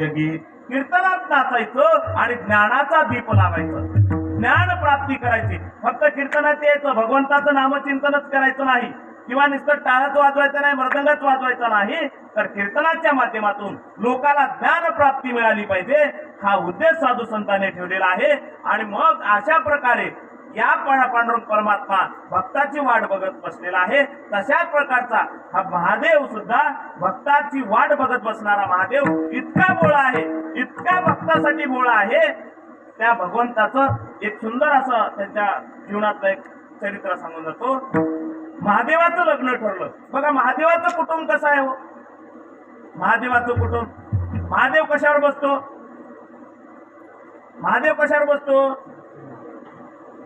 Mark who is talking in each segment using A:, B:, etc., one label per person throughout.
A: जगी कीर्तनात नाचायचं आणि ज्ञानाचा दीप लावायचं. ज्ञान प्राप्ती करायची. फक्त कीर्तनात यायचं भगवंताचं नामचिंतनच करायचं नाही. किंवा नुसतं टाळच वाजवायचं नाही मृदंगच वाजवायचा नाही तर कीर्तनाच्या माध्यमातून लोकाला ज्ञान प्राप्ती मिळाली पाहिजे. हा उद्देश साधू संतांनी ठेवलेला आहे. आणि मग अशा प्रकारे या पांडुरंग परमात्मा भक्ताची वाट बघत बसलेला आहे. तशाच प्रकारचा हा महादेव सुद्धा भक्ताची वाट बघत बसणारा महादेव इतका बोळा आहे इतका भक्तासाठी बोळा आहे. त्या भगवंताचं एक सुंदर असं त्यांच्या जीवनातलं एक चरित्र सांगून जातो. महादेवाचं लग्न ठरलं. बघा महादेवाचं कुटुंब कसं आहे हो? महादेवाचं कुटुंब. महादेव कशावर बसतो? महादेव कशावर बसतो?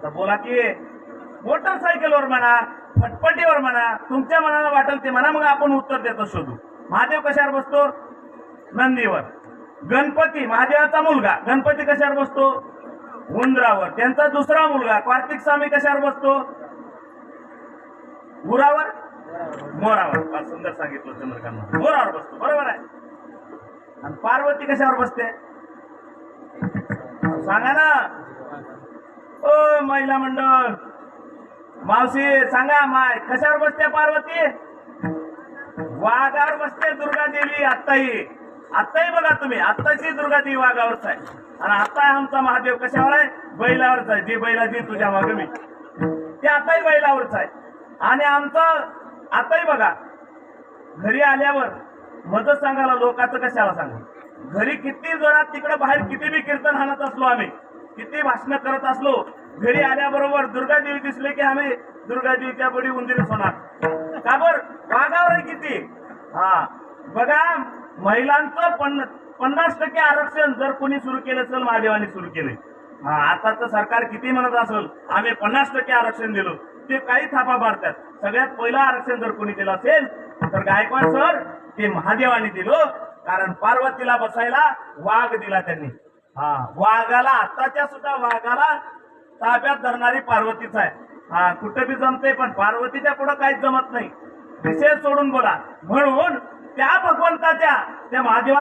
A: तर बोला की मोटरसायकलवर म्हणा फटफटीवर म्हणा तुमच्या मनाला वाटेल ते म्हणा मग आपण उत्तर देतो शोधू. महादेव कशावर बसतो? नंदीवर. गणपती महादेवाचा मुलगा. गणपती कशावर बसतो? उंदरावर. त्यांचा दुसरा मुलगा कार्तिक स्वामी कशावर बसतो? गुरावर मोरावर. सुंदर सांगितलं चंद्रकांत मोरावर बसतो. बरोबर आहे. आणि पार्वती कशावर बसते? सांगा ना. महिला मंडळ. मावशी सांगा माय कशावर बसते पार्वती? वाघावर बसते दुर्गा देवी आत्ताही. आत्ताही बघा तुम्ही आत्ताची दुर्गा देवी वाघावरच आहे. आणि आता आमचा महादेव कशावर आहे? बैलावरच आहे. जे बैला जी तुझ्या मागे मी. ते आताही बैलावरच आहे. आणि आमचं आताही बघा घरी आल्यावर मदत सांगायला लोकांचं कशाला सांगा? घरी किती जोरात तिकडे बाहेर किती बी कीर्तन हाणत असलो आम्ही किती भाषण करत असलो घरी आल्याबरोबर दुर्गा देवी दिसले की आम्ही दुर्गा देवीच्या बडी उंदीरच होणार का बर? वागावर आहे किती? हा. बघा महिलांचं पन्न पन्नास टक्के आरक्षण जर कोणी सुरू केलं असेल महादेवाने सुरू केले. हा आताचं सरकार किती म्हणत असेल आम्ही पन्नास टक्के आरक्षण दिलो. ते काही थापा मारतात. सगळ्यात पहिलं आरक्षण जर कोणी दिलं असेल तर गायकवाड सर ते महादेवाने दिलो. कारण पार्वतीला बसायला वाघ दिला त्यांनी. हा वाघाला आताच्या सुद्धा वाघाला ताब्यात धरणारी पार्वतीच आहे. हा कुठं बी जमते पण पार्वतीच्या पुढं काहीच जमत नाही. विषय सोडून बोला. म्हणून त्या भगवंताच्या त्या महादेवा